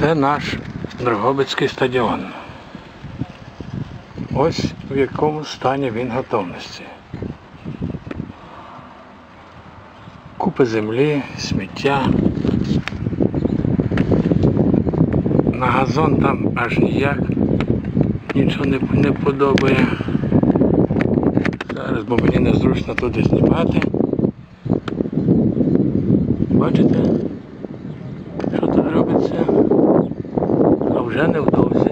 Це наш Дрогобицький стадіон. Ось в якому стані він готовності. Купи землі, сміття. На газон там аж ніяк нічого не, не подобає. Зараз, бо мені незручно туди знімати. Бачите? Що тут робиться? А вже невдовзі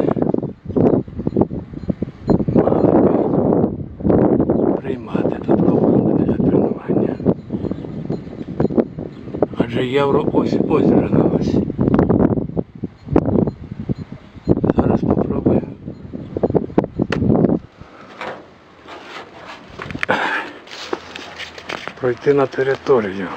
мали приймати тут команди для тренування. Адже євро ось ось вже на ось. Зараз попробую. Пройти на територію.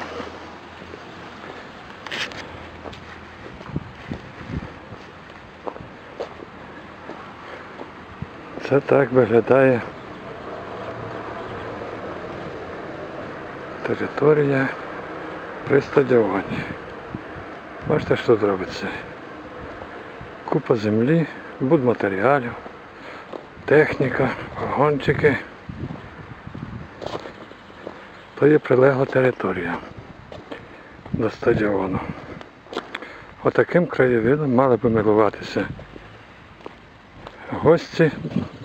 Це так виглядає територія при стадіоні. Бачите, що тут робиться? Купа землі, будматеріалів, техніка, вагончики. То є прилегла територія до стадіону. Отаким краєвидом мали би милуватися гості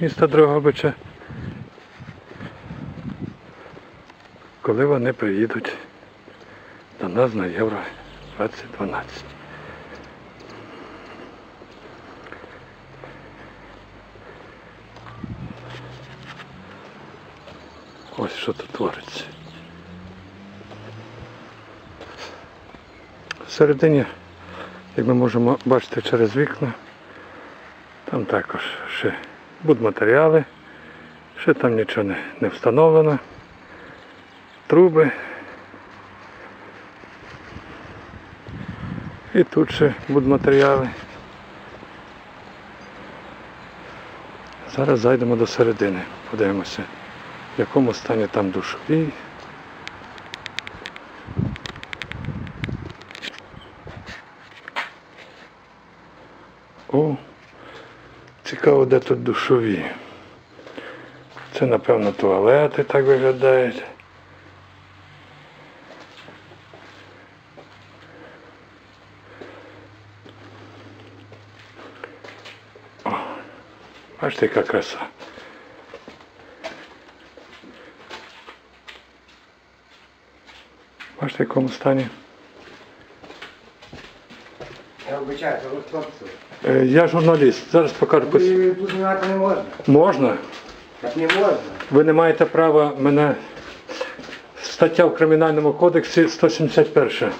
міста Дрогобича, коли вони приїдуть до нас на Євро 2012. Ось що тут твориться. Всередині, як ми можемо бачити через вікна, там також ще будматеріали, ще там нічого не, не встановлено. Труби. І тут ще будматеріали. Зараз зайдемо до середини, подивимося, в якому стані там душові. О, Цікаво, де тут душові. Це, напевно, туалети так виглядають. Бачите, яка краса. Бачите, в якому стані? Я вибачаю, ви хлопці. Е, Я журналіст, зараз покажу. пос- Ви тут знімати не можна. Можна? Так не можна. Ви не маєте права мене. Стаття в Кримінальному кодексі 171.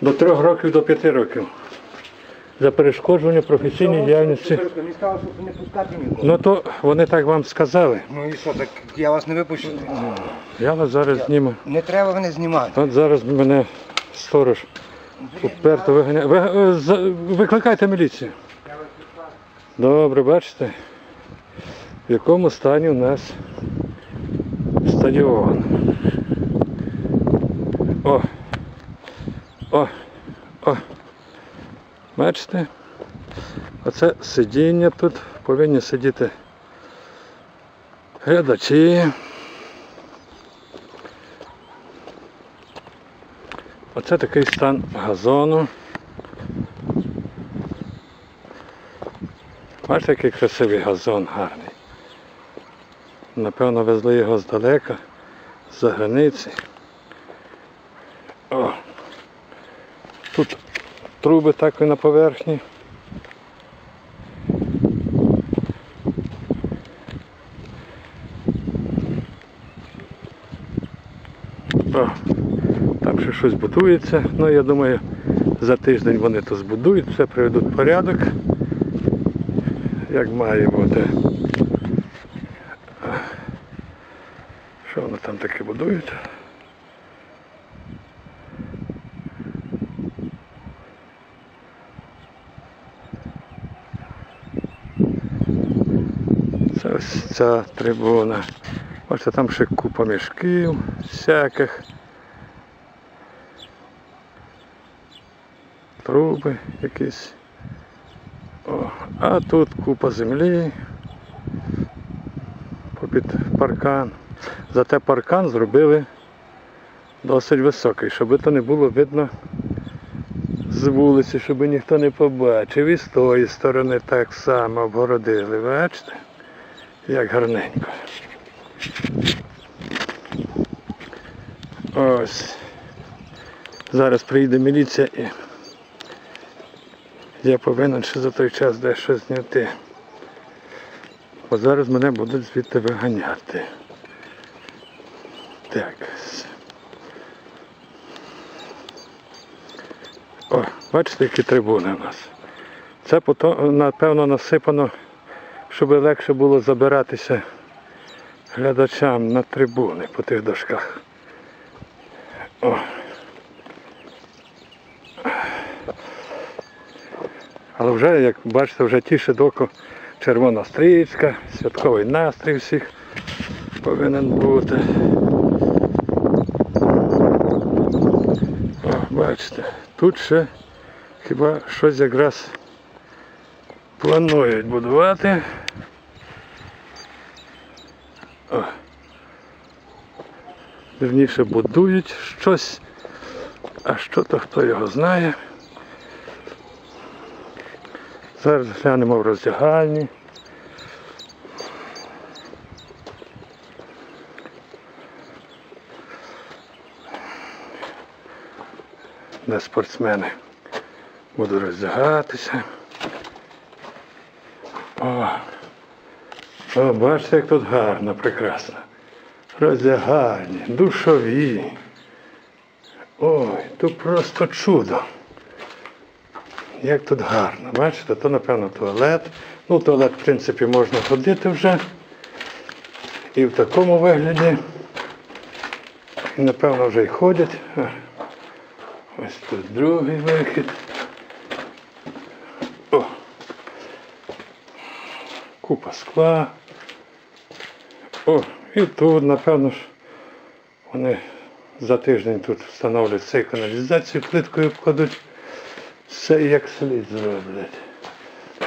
До 3 років до 5 років. За перешкодження професійній діяльності. Ну то вони так вам сказали. Ну і що, так я вас не випущу. Я вас зараз зніму. Не треба мене знімати. От зараз мене сторож уперто виганяє. Ви, е, викликайте міліцію. Добре, бачите, в якому стані у нас стадіон. О! О! О! Бачите? Оце сидіння тут. Повинні сидіти глядачі. Оце такий стан газону. Бачите, який красивий газон гарний. Напевно, везли його здалека, з-за границі. О. Тут труби так і на поверхні. О. Там ще щось будується. Ну я думаю, за тиждень вони то збудують, все приведуть в порядок. Як має бути. Що вони там таке будують? Це ось ця трибуна. Бачите, там ще купа мішків всяких. Труби якісь. О, а тут купа землі. Попід паркан. Зате паркан зробили досить високий, щоб то не було видно з вулиці, щоб ніхто не побачив. І з тої сторони так само обгородили. Бачите? Як гарненько. Ось. Зараз приїде міліція і я повинен ще за той час дещо зняти. Бо зараз мене будуть звідти виганяти. Так. О, бачите, які трибуни у нас. Це напевно насипано, щоб легше було забиратися глядачам на трибуни по тих дошках. О. Але вже, як бачите, вже тішить око червона стрічка, святковий настрій всіх повинен бути. О, бачите, тут ще хіба щось якраз планують будувати. О. Вірніше будують щось, а що то хто його знає. Зараз глянемо в роздягальні. Де спортсмени будуть роздягатися. О, О, бачите, як тут гарно, прекрасно. Роздягальні, душові. Ой, тут просто чудо. Як тут гарно, бачите, то напевно туалет. Ну, туалет, в принципі, можна ходити вже. І в такому вигляді. І напевно вже й ходять. Ось тут другий вихід. О! Купа скла. О, і тут, напевно ж, вони за тиждень тут встановлять цей каналізацію, плиткою обкладуть. Все як слід зроблять.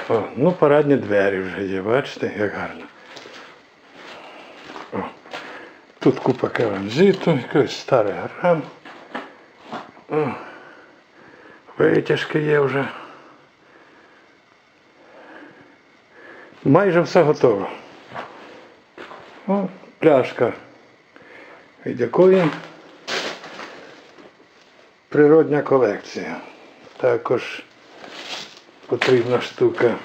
О, ну парадні двері вже є, бачите, як гарно. О, тут купа керамзиту, якийсь старий грам. О, витяжки є вже. Майже все готово. О, пляшка. Від природня колекція. Також потрібна штука.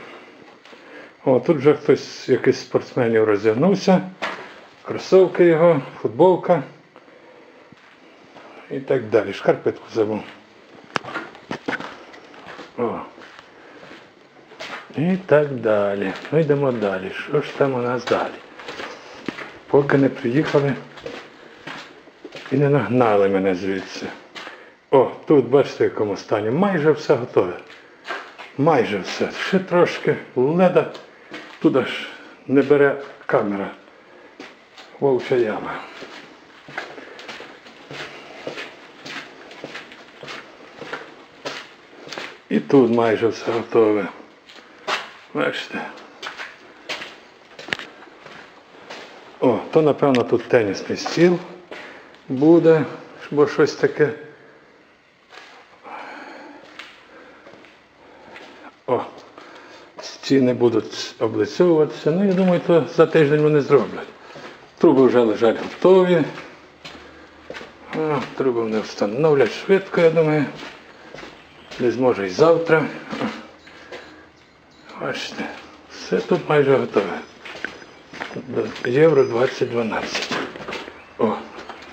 О, тут вже хтось, якийсь спортсменів розігнувся. Кросовки його, футболка і так далі. Шкарпетку забув. О. І так далі. Ну йдемо далі. Що ж там у нас далі? Поки не приїхали і не нагнали мене звідси. О, тут бачите, в якому стані. Майже все готове. Майже все. Ще трошки леда. Туди ж не бере камера. Вовча яма. І тут майже все готове. Бачите. О, то напевно тут тенісний стіл буде, бо щось таке. Стіни будуть облицьовуватися. Ну, я думаю, то за тиждень вони зроблять. Труби вже лежать готові. Труби вони встановлять швидко, я думаю. Десь може і завтра. Бачите, все тут майже готове. Євро 2012. О,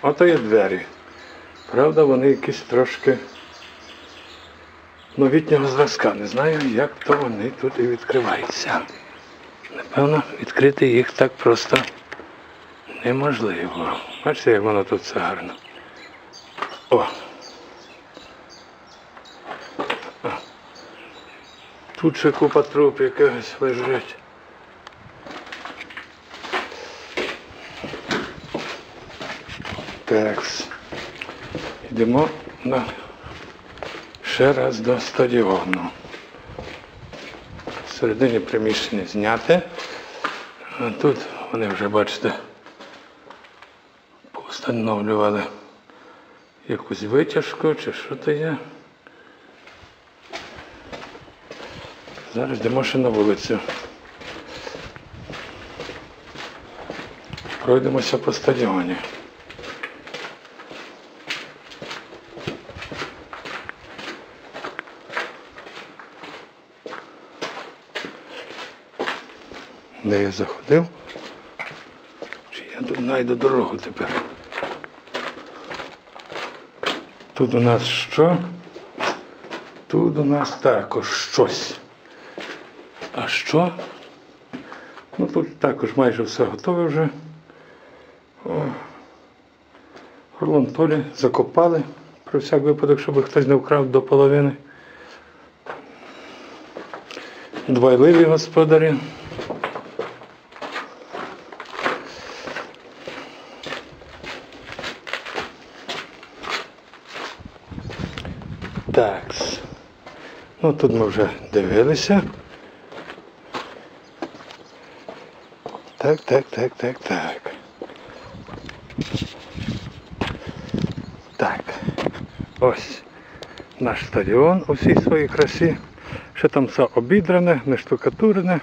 ото є двері. Правда, вони якісь трошки новітнього зразка. Не знаю, як то вони тут і відкриваються. Напевно, відкрити їх так просто неможливо. Бачите, як воно тут все гарно. О. Тут ще купа труп якогось лежить. Так. Йдемо на ще раз до стадіону. всередині приміщення зняти. А тут вони вже, бачите, постановлювали якусь витяжку чи що то є. Зараз йдемо ще на вулицю. Пройдемося по стадіоні. Де я заходив? Чи я тут знайду дорогу тепер? Тут у нас що? Тут у нас також щось. А що? Ну тут також майже все готове вже. О. Рулон закопали про всяк випадок, щоб хтось не вкрав до половини. Двайливі господарі. Так. Ну тут ми вже дивилися. Так, так, так, так, так. Так. Ось наш стадіон у всій своїй красі. Ще там все обідрене, не штукатурене.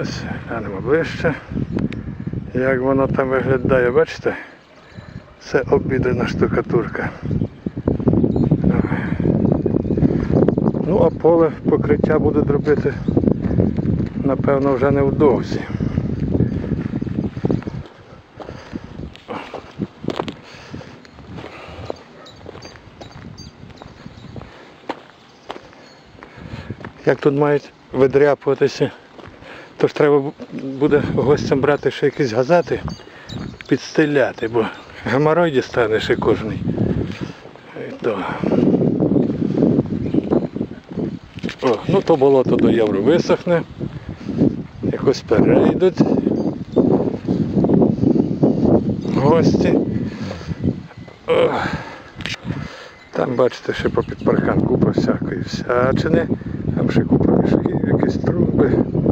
Ось глянемо ближче. Як воно там виглядає, бачите? Це обідрена штукатурка. Ну, а поле покриття будуть робити, напевно, вже невдовзі. Як тут мають видряпуватися, то ж треба буде гостям брати ще якісь газети, підстеляти, бо геморой дістане ще кожний. І. О, ну то болото до євро висохне. Якось перейдуть. Гості. Там бачите, ще попід паркан купа всякої всячини. Там ще купа якісь труби.